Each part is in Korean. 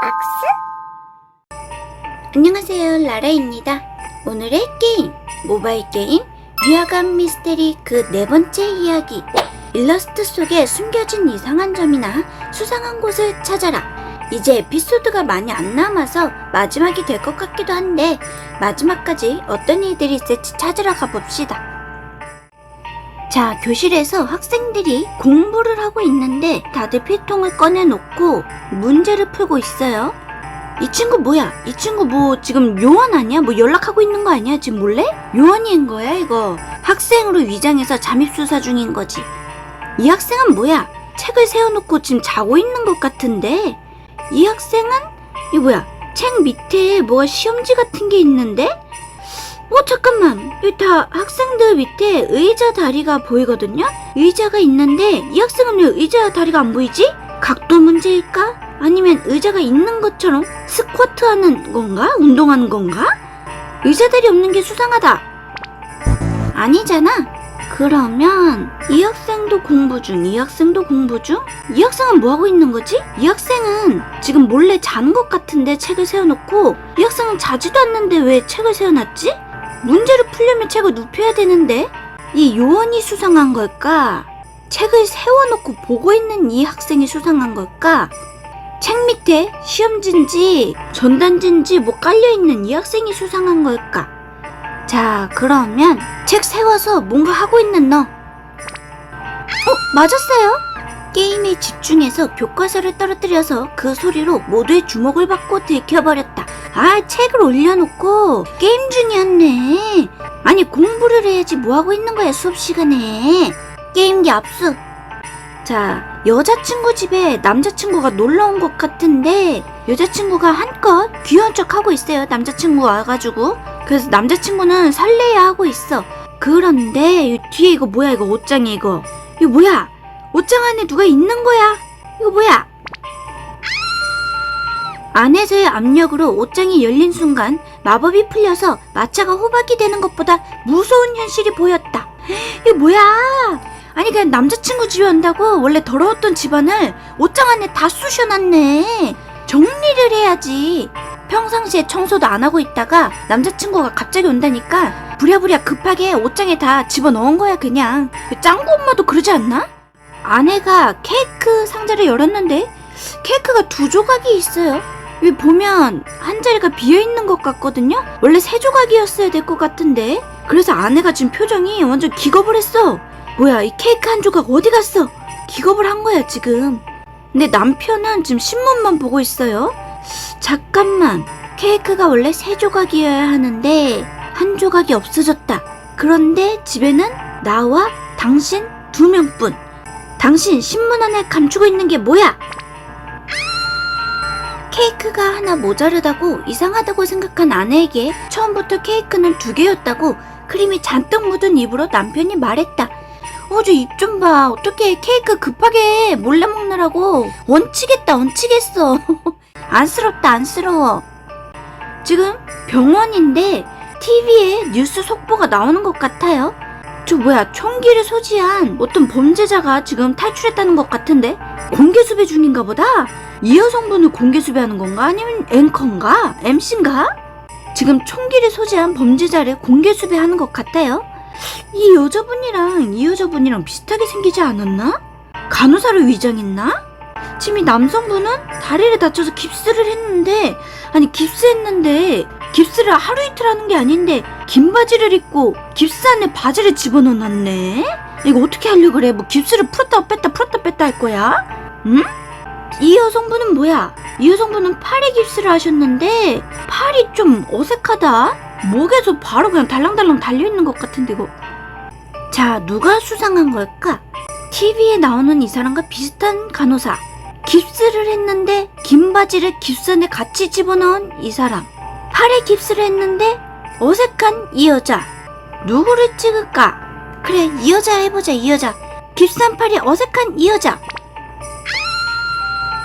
박스? 안녕하세요, 라라입니다. 오늘의 게임, 모바일 게임, 위화감 미스테리 그 네 번째 이야기. 일러스트 속에 숨겨진 이상한 점이나 수상한 곳을 찾아라. 이제 에피소드가 많이 안 남아서 마지막이 될 것 같기도 한데, 마지막까지 어떤 일들이 있을지 찾으러 가봅시다. 자, 교실에서 학생들이 공부를 하고 있는데 다들 필통을 꺼내놓고 문제를 풀고 있어요. 이 친구 뭐야? 이 친구 뭐 지금 요원 아니야? 뭐 연락하고 있는 거 아니야? 지금 몰래? 요원인 거야, 이거. 학생으로 위장해서 잠입수사 중인 거지. 이 학생은 뭐야? 책을 세워놓고 지금 자고 있는 것 같은데? 이 학생은? 이 뭐야? 책 밑에 뭐가 시험지 같은 게 있는데? 어, 잠깐만. 여기 다 학생들 밑에 의자 다리가 보이거든요? 의자가 있는데, 이 학생은 왜 의자 다리가 안 보이지? 각도 문제일까? 아니면 의자가 있는 것처럼 스쿼트 하는 건가? 운동하는 건가? 의자 다리 없는 게 수상하다. 아니잖아. 그러면 이 학생도 공부 중, 이 학생도 공부 중? 이 학생은 뭐 하고 있는 거지? 이 학생은 지금 몰래 자는 것 같은데 책을 세워놓고 이 학생은 자지도 않는데 왜 책을 세워놨지? 문제를 풀려면 책을 눕혀야 되는데 이 요원이 수상한 걸까? 책을 세워놓고 보고 있는 이 학생이 수상한 걸까? 책 밑에 시험지인지 전단지인지 뭐 깔려있는 이 학생이 수상한 걸까? 자, 그러면 책 세워서 뭔가 하고 있는 너. 어, 맞았어요. 게임에 집중해서 교과서를 떨어뜨려서 그 소리로 모두의 주목을 받고 들켜버렸다. 아, 책을 올려놓고 게임 중이었네. 아니, 공부를 해야지 뭐하고 있는 거야, 수업 시간에. 게임기 압수. 자, 여자친구 집에 남자친구가 놀러 온 것 같은데, 여자친구가 한껏 귀여운 척 하고 있어요, 남자친구 와가지고. 그래서 남자친구는 설레야 하고 있어. 그런데, 이 뒤에 이거 뭐야, 이거 옷장이 이거. 이거 뭐야? 옷장 안에 누가 있는 거야? 이거 뭐야? 안에서의 압력으로 옷장이 열린 순간 마법이 풀려서 마차가 호박이 되는 것보다 무서운 현실이 보였다. 이게 뭐야? 아니 그냥 남자친구 집에 온다고 원래 더러웠던 집안을 옷장 안에 다 쑤셔놨네. 정리를 해야지. 평상시에 청소도 안 하고 있다가 남자친구가 갑자기 온다니까 부랴부랴 급하게 옷장에 다 집어넣은 거야 그냥. 짱구 엄마도 그러지 않나? 아내가 케이크 상자를 열었는데 케이크가 두 조각이 있어요. 여기 보면 한 자리가 비어 있는 것 같거든요. 원래 세 조각이었어야 될 것 같은데. 그래서 아내가 지금 표정이 완전 기겁을 했어. 뭐야 이 케이크 한 조각 어디 갔어? 기겁을 한 거야 지금. 근데 남편은 지금 신문만 보고 있어요. 잠깐만. 케이크가 원래 세 조각이어야 하는데 한 조각이 없어졌다. 그런데 집에는 나와 당신 두 명뿐. 당신 신문 안에 감추고 있는 게 뭐야? 케이크가 하나 모자르다고 이상하다고 생각한 아내에게 처음부터 케이크는 두 개였다고 크림이 잔뜩 묻은 입으로 남편이 말했다. 어저 입좀 봐. 어떻게 케이크 급하게 몰래 먹느라고 원치겠다 원치겠어. 안쓰럽다 안쓰러워. 지금 병원인데 TV에 뉴스 속보가 나오는 것 같아요. 저 뭐야 총기를 소지한 어떤 범죄자가 지금 탈출했다는 것 같은데 공개 수배 중인가 보다. 이 여성분을 공개 수배하는 건가 아니면 앵커인가 MC인가? 지금 총기를 소지한 범죄자를 공개 수배하는 것 같아요. 이 여자분이랑 이 여자분이랑 비슷하게 생기지 않았나? 간호사를 위장했나? 지금 이 남성분은 다리를 다쳐서 깁스를 했는데 아니 깁스했는데 깁스를 하루 이틀 하는 게 아닌데 긴 바지를 입고 깁스 안에 바지를 집어넣어놨네? 이거 어떻게 하려고 그래? 뭐 깁스를 풀었다 뺐다 풀었다 뺐다 할 거야? 응? 이 여성분은 뭐야? 이 여성분은 팔에 깁스를 하셨는데 팔이 좀 어색하다? 목에서 바로 그냥 달랑달랑 달려있는 것 같은데 이거 자 누가 수상한 걸까? TV에 나오는 이 사람과 비슷한 간호사 깁스를 했는데 긴 바지를 깁스 안에 같이 집어넣은 이 사람. 팔에 깁스를 했는데 어색한 이 여자. 누구를 찍을까? 그래 이 여자 해보자 이 여자. 깁스한 팔이 어색한 이 여자.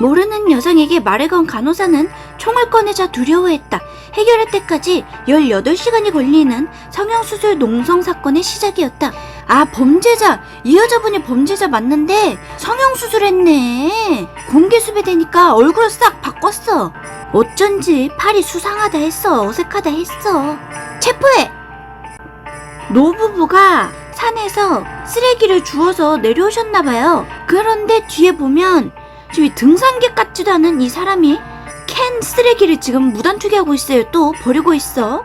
모르는 여성에게 말을 건 간호사는 총을 꺼내자 두려워했다. 해결할 때까지 18시간이 걸리는 성형수술 농성 사건의 시작이었다. 아, 범죄자! 이 여자분이 범죄자 맞는데 성형수술했네. 공개 수배되니까 얼굴을 싹 바꿨어. 어쩐지 팔이 수상하다 했어. 어색하다 했어. 체포해! 노부부가 산에서 쓰레기를 주워서 내려오셨나봐요. 그런데 뒤에 보면 지금 이 등산객 같지도 않은 이 사람이 캔 쓰레기를 지금 무단 투기하고 있어요. 또 버리고 있어.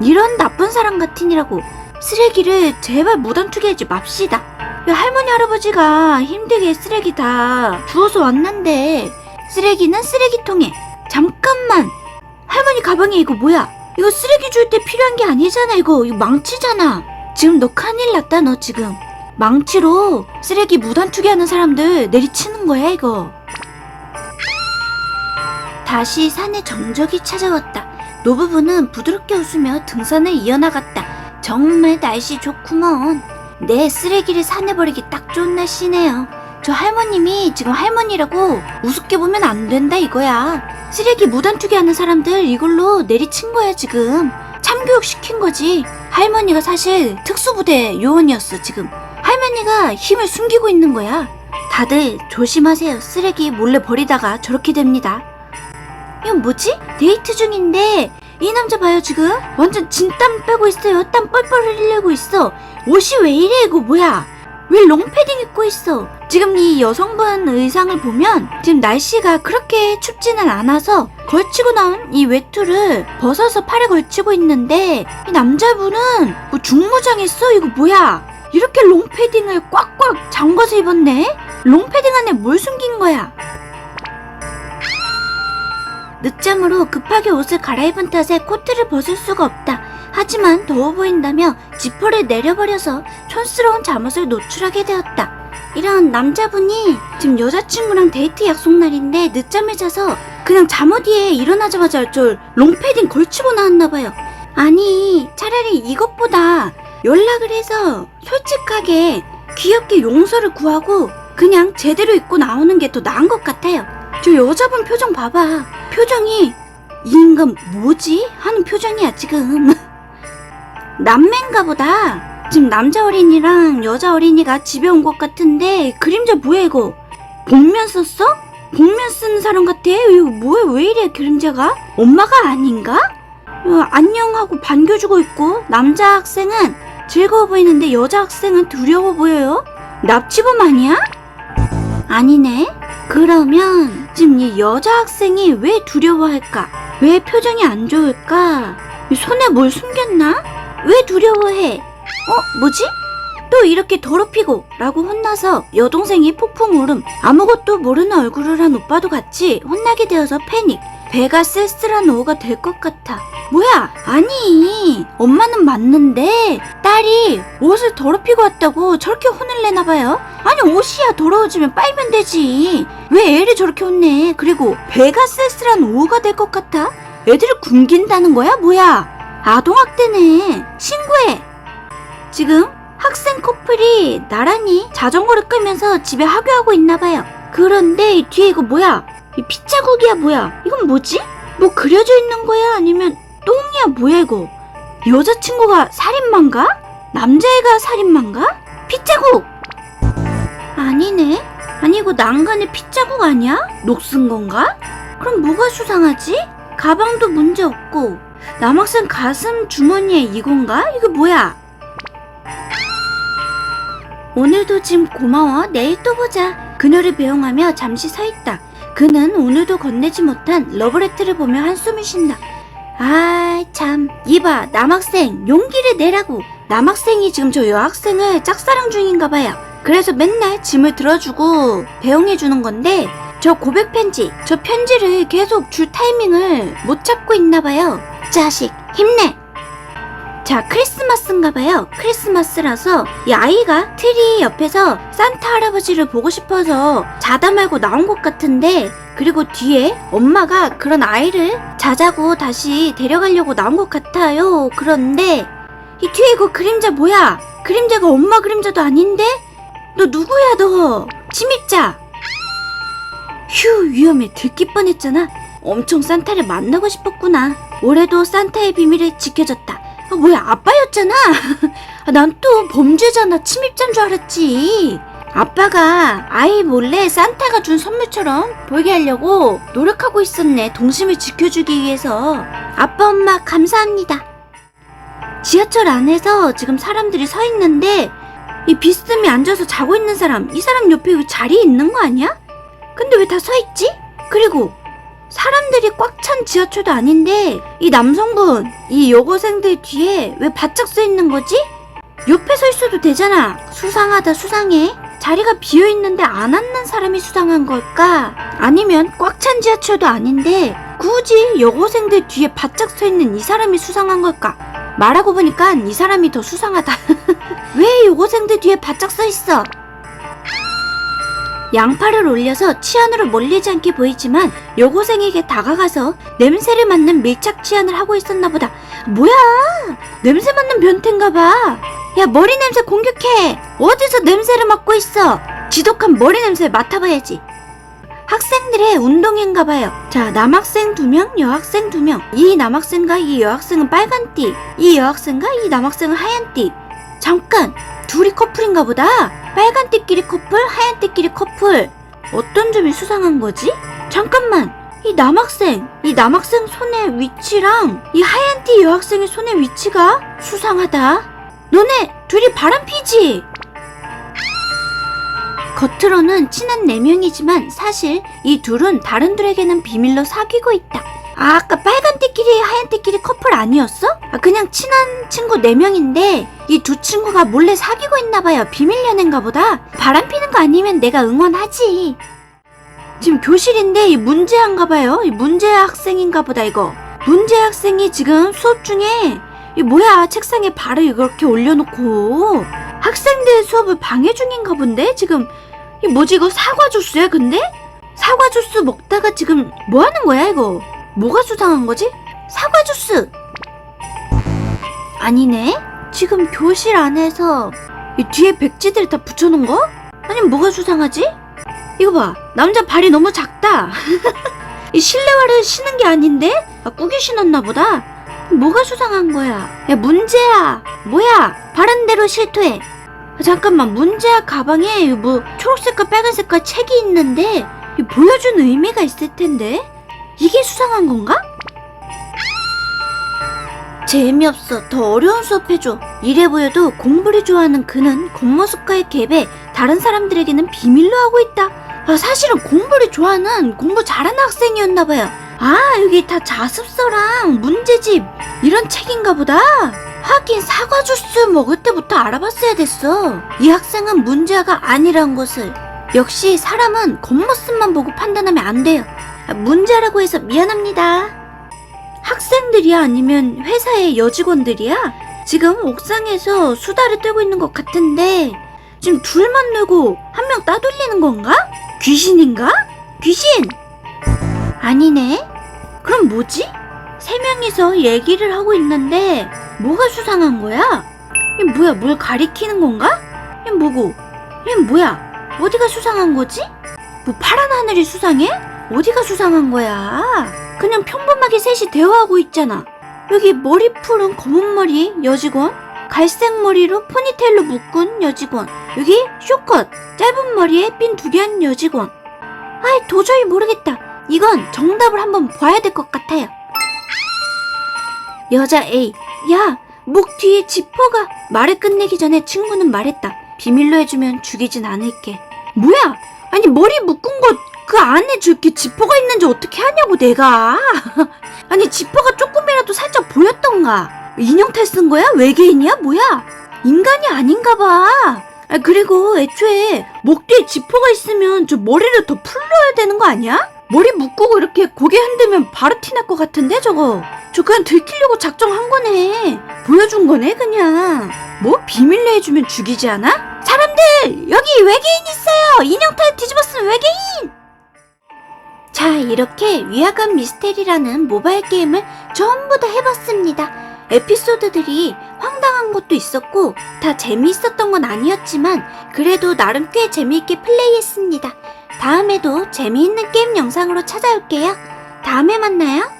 이런 나쁜 사람 같으니라고 쓰레기를 제발 무단 투기하지 맙시다. 이 할머니 할아버지가 힘들게 쓰레기 다 주워서 왔는데 쓰레기는 쓰레기통에 잠깐만 할머니 가방에 이거 뭐야? 이거 쓰레기 줄 때 필요한 게 아니잖아 이거 이거 망치잖아. 지금 너 큰일 났다 너 지금 망치로 쓰레기 무단 투기하는 사람들 내리치는 거야 이거. 다시 산에 정적이 찾아왔다. 노부부는 부드럽게 웃으며 등산을 이어나갔다. 정말 날씨 좋구먼. 내 쓰레기를 산에 버리기 딱 좋은 날씨네요. 저 할머님이 지금 할머니라고 우습게 보면 안 된다 이거야. 쓰레기 무단 투기하는 사람들 이걸로 내리친 거야 지금. 참교육 시킨 거지. 할머니가 사실 특수부대 요원이었어 지금. 할머니가 힘을 숨기고 있는 거야. 다들 조심하세요. 쓰레기 몰래 버리다가 저렇게 됩니다. 이건 뭐지? 데이트 중인데. 이 남자 봐요 지금? 완전 진땀 빼고 있어요. 땀 뻘뻘 흘리고 있어. 옷이 왜 이래 이거 뭐야? 왜 롱패딩 입고 있어? 지금 이 여성분 의상을 보면 지금 날씨가 그렇게 춥지는 않아서 걸치고 나온 이 외투를 벗어서 팔에 걸치고 있는데 이 남자분은 뭐 중무장했어? 이거 뭐야? 이렇게 롱패딩을 꽉꽉 잠궈서 입었네? 롱패딩 안에 뭘 숨긴 거야 늦잠으로 급하게 옷을 갈아입은 탓에 코트를 벗을 수가 없다. 하지만 더워 보인다며 지퍼를 내려버려서 촌스러운 잠옷을 노출하게 되었다. 이런 남자분이 지금 여자친구랑 데이트 약속 날인데 늦잠을 자서 그냥 잠옷 위에 일어나자마자 저 롱패딩 걸치고 나왔나봐요. 아니, 차라리 이것보다 연락을 해서 솔직하게 귀엽게 용서를 구하고 그냥 제대로 입고 나오는 게 더 나은 것 같아요. 저 여자분 표정 봐봐. 표정이 이 인간 뭐지? 하는 표정이야 지금. 남매인가 보다. 지금 남자 어린이랑 여자 어린이가 집에 온 것 같은데 그림자 뭐야 이거? 복면 썼어? 복면 쓰는 사람 같아. 이거 뭐야 왜 이래 그림자가? 엄마가 아닌가? 어, 안녕하고 반겨주고 있고 남자 학생은 즐거워 보이는데 여자 학생은 두려워 보여요? 납치범 아니야? 아니네. 그러면 이 여자 학생이 왜 두려워할까? 왜 표정이 안 좋을까? 이 손에 뭘 숨겼나? 왜 두려워해? 어, 뭐지? 또 이렇게 더럽히고 라고 혼나서 여동생이 폭풍 울음 아무것도 모르는 얼굴을 한 오빠도 같이 혼나게 되어서 패닉 배가 쓸쓸한 오후가 될 것 같아 뭐야 아니 엄마는 맞는데 딸이 옷을 더럽히고 왔다고 저렇게 혼을 내나 봐요 아니 옷이야 더러워지면 빨면 되지 왜 애를 저렇게 혼내? 그리고 배가 쓸쓸한 오후가 될 것 같아? 애들을 굶긴다는 거야? 뭐야? 아동학대네. 신고해. 지금 학생 커플이 나란히 자전거를 끌면서 집에 하교하고 있나 봐요. 그런데 이 뒤에 이거 뭐야? 이 핏자국이야 뭐야? 이건 뭐지? 뭐 그려져 있는 거야? 아니면 똥이야? 뭐야 이거? 여자친구가 살인마인가? 남자애가 살인마인가? 핏자국! 아니네 아니 이거 난간에 핏자국 아니야? 녹슨 건가? 그럼 뭐가 수상하지? 가방도 문제 없고 남학생 가슴 주머니에 이건가? 이거 뭐야? 오늘도 짐 고마워 내일 또 보자 그녀를 배웅하며 잠시 서 있다 그는 오늘도 건네지 못한 러브레터를 보며 한숨을 쉰다 아, 참. 이봐, 남학생, 용기를 내라고. 남학생이 지금 저 여학생을 짝사랑 중인가 봐요. 그래서 맨날 짐을 들어주고 배웅해주는 건데, 저 고백 편지, 저 편지를 계속 줄 타이밍을 못 잡고 있나 봐요. 자식, 힘내! 자, 크리스마스인가 봐요. 크리스마스라서 이 아이가 트리 옆에서 산타 할아버지를 보고 싶어서 자다 말고 나온 것 같은데 그리고 뒤에 엄마가 그런 아이를 자자고 다시 데려가려고 나온 것 같아요. 그런데 이 뒤에 이거 그림자 뭐야? 그림자가 엄마 그림자도 아닌데? 너 누구야 너? 침입자. 휴 위험해 들킬 뻔했잖아. 엄청 산타를 만나고 싶었구나. 올해도 산타의 비밀을 지켜줬다. 아, 뭐야 아빠였잖아. 난 또 범죄자나 침입자인 줄 알았지. 아빠가 아이 몰래 산타가 준 선물처럼 보이게 하려고 노력하고 있었네. 동심을 지켜주기 위해서. 아빠 엄마 감사합니다. 지하철 안에서 지금 사람들이 서 있는데 이 비스듬히 앉아서 자고 있는 사람 이 사람 옆에 왜 자리에 있는 거 아니야? 근데 왜 다 서 있지? 그리고 사람들이 꽉 찬 지하철도 아닌데 이 남성분 이 여고생들 뒤에 왜 바짝 서 있는 거지? 옆에 서 있어도 되잖아 수상하다 수상해 자리가 비어 있는데 안 앉는 사람이 수상한 걸까? 아니면 꽉 찬 지하철도 아닌데 굳이 여고생들 뒤에 바짝 서 있는 이 사람이 수상한 걸까? 말하고 보니까 이 사람이 더 수상하다. 왜 여고생들 뒤에 바짝 서 있어? 양팔을 올려서 치안으로 몰리지 않게 보이지만 여고생에게 다가가서 냄새를 맡는 밀착 치안을 하고 있었나 보다. 뭐야? 냄새 맡는 변태인가 봐. 야, 머리 냄새 공격해. 어디서 냄새를 맡고 있어? 지독한 머리 냄새 맡아봐야지. 학생들의 운동회인가 봐요. 자, 남학생 두 명, 여학생 두 명. 이 남학생과 이 여학생은 빨간 띠, 이 여학생과 이 남학생은 하얀 띠. 잠깐, 둘이 커플인가 보다. 빨간 띠끼리 커플, 하얀 띠끼리 커플. 어떤 점이 수상한 거지? 잠깐만, 이 남학생, 이 남학생 손의 위치랑 이 하얀 띠 여학생의 손의 위치가 수상하다. 너네 둘이 바람 피지? 겉으로는 친한 네 명이지만 사실 이 둘은 다른 둘에게는 비밀로 사귀고 있다. 아, 아까 빨간 띠끼리 하얀 띠끼리 커플 아니었어? 아, 그냥 친한 친구 네명인데 이 두 친구가 몰래 사귀고 있나 봐요. 비밀 연애인가 보다. 바람 피는 거 아니면 내가 응원하지. 지금 교실인데 이 문제한가 봐요. 이 문제 학생인가 보다 이거. 문제 학생이 지금 수업 중에 이 뭐야 책상에 발을 이렇게 올려놓고 학생들 수업을 방해 중인가 본데 지금 이 뭐지 이거 사과 주스야 근데? 사과 주스 먹다가 지금 뭐 하는 거야 이거? 뭐가 수상한 거지? 사과 주스! 아니네? 지금 교실 안에서 이 뒤에 백지들 다 붙여놓은 거? 아니면 뭐가 수상하지? 이거 봐 남자 발이 너무 작다 이 실내화를 신은 게 아닌데? 아, 꾸기 신었나 보다 뭐가 수상한 거야 야 문제야 뭐야 바른 대로 실토해 아, 잠깐만 문제야 가방에 이뭐 초록색과 빨간색과 책이 있는데 이 보여준 의미가 있을 텐데 이게 수상한 건가? 재미없어 더 어려운 수업 해줘 이래 보여도 공부를 좋아하는 그는 겉모습과의 갭에 다른 사람들에게는 비밀로 하고 있다 아 사실은 공부를 좋아하는 공부 잘하는 학생이었나봐요 아 여기 다 자습서랑 문제집 이런 책인가 보다 하긴 사과 주스 먹을 때부터 알아봤어야 됐어. 이 학생은 문제아가 아니란 것을. 역시 사람은 겉모습만 보고 판단하면 안 돼요. 아, 문제라고 해서 미안합니다. 학생들이야 아니면 회사의 여직원들이야? 지금 옥상에서 수다를 떨고 있는 것 같은데 지금 둘만 놀고 한 명 따돌리는 건가? 귀신인가? 귀신! 아니네. 그럼 뭐지? 세 명이서 얘기를 하고 있는데 뭐가 수상한 거야? 이 뭐야 뭘 가리키는 건가? 이 뭐고? 이 뭐야? 어디가 수상한 거지? 뭐 파란 하늘이 수상해? 어디가 수상한 거야? 그냥 평범하게 셋이 대화하고 있잖아. 여기 머리 푸른 검은 머리 여직원, 갈색 머리로 포니테일로 묶은 여직원, 여기 쇼컷, 짧은 머리에 핀 두 개 한 여직원. 아이 도저히 모르겠다. 이건 정답을 한번 봐야 될 것 같아요. 여자 A. 야, 목 뒤에 지퍼가. 말을 끝내기 전에 친구는 말했다. 비밀로 해주면 죽이진 않을게. 뭐야? 아니, 머리 묶은 거 그 안에 저렇게 지퍼가 있는지 어떻게 하냐고, 내가. 아니, 지퍼가 조금이라도 살짝 보였던가. 인형 탈 쓴 거야? 외계인이야? 뭐야? 인간이 아닌가 봐. 아, 그리고 애초에 목 뒤에 지퍼가 있으면 저 머리를 더 풀러야 되는 거 아니야? 머리 묶고 이렇게 고개 흔들면 바로 티날 것 같은데 저거 저 그냥 들키려고 작정한 거네 보여준 거네 그냥 뭐 비밀로 해주면 죽이지 않아? 사람들 여기 외계인 있어요 인형 탈 뒤집었으면 외계인 자 이렇게 위화감 미스테리라는 모바일 게임을 전부 다 해봤습니다 에피소드들이 황당한 것도 있었고 다 재미있었던 건 아니었지만 그래도 나름 꽤 재미있게 플레이했습니다 다음에도 재미있는 게임 영상으로 찾아올게요. 다음에 만나요.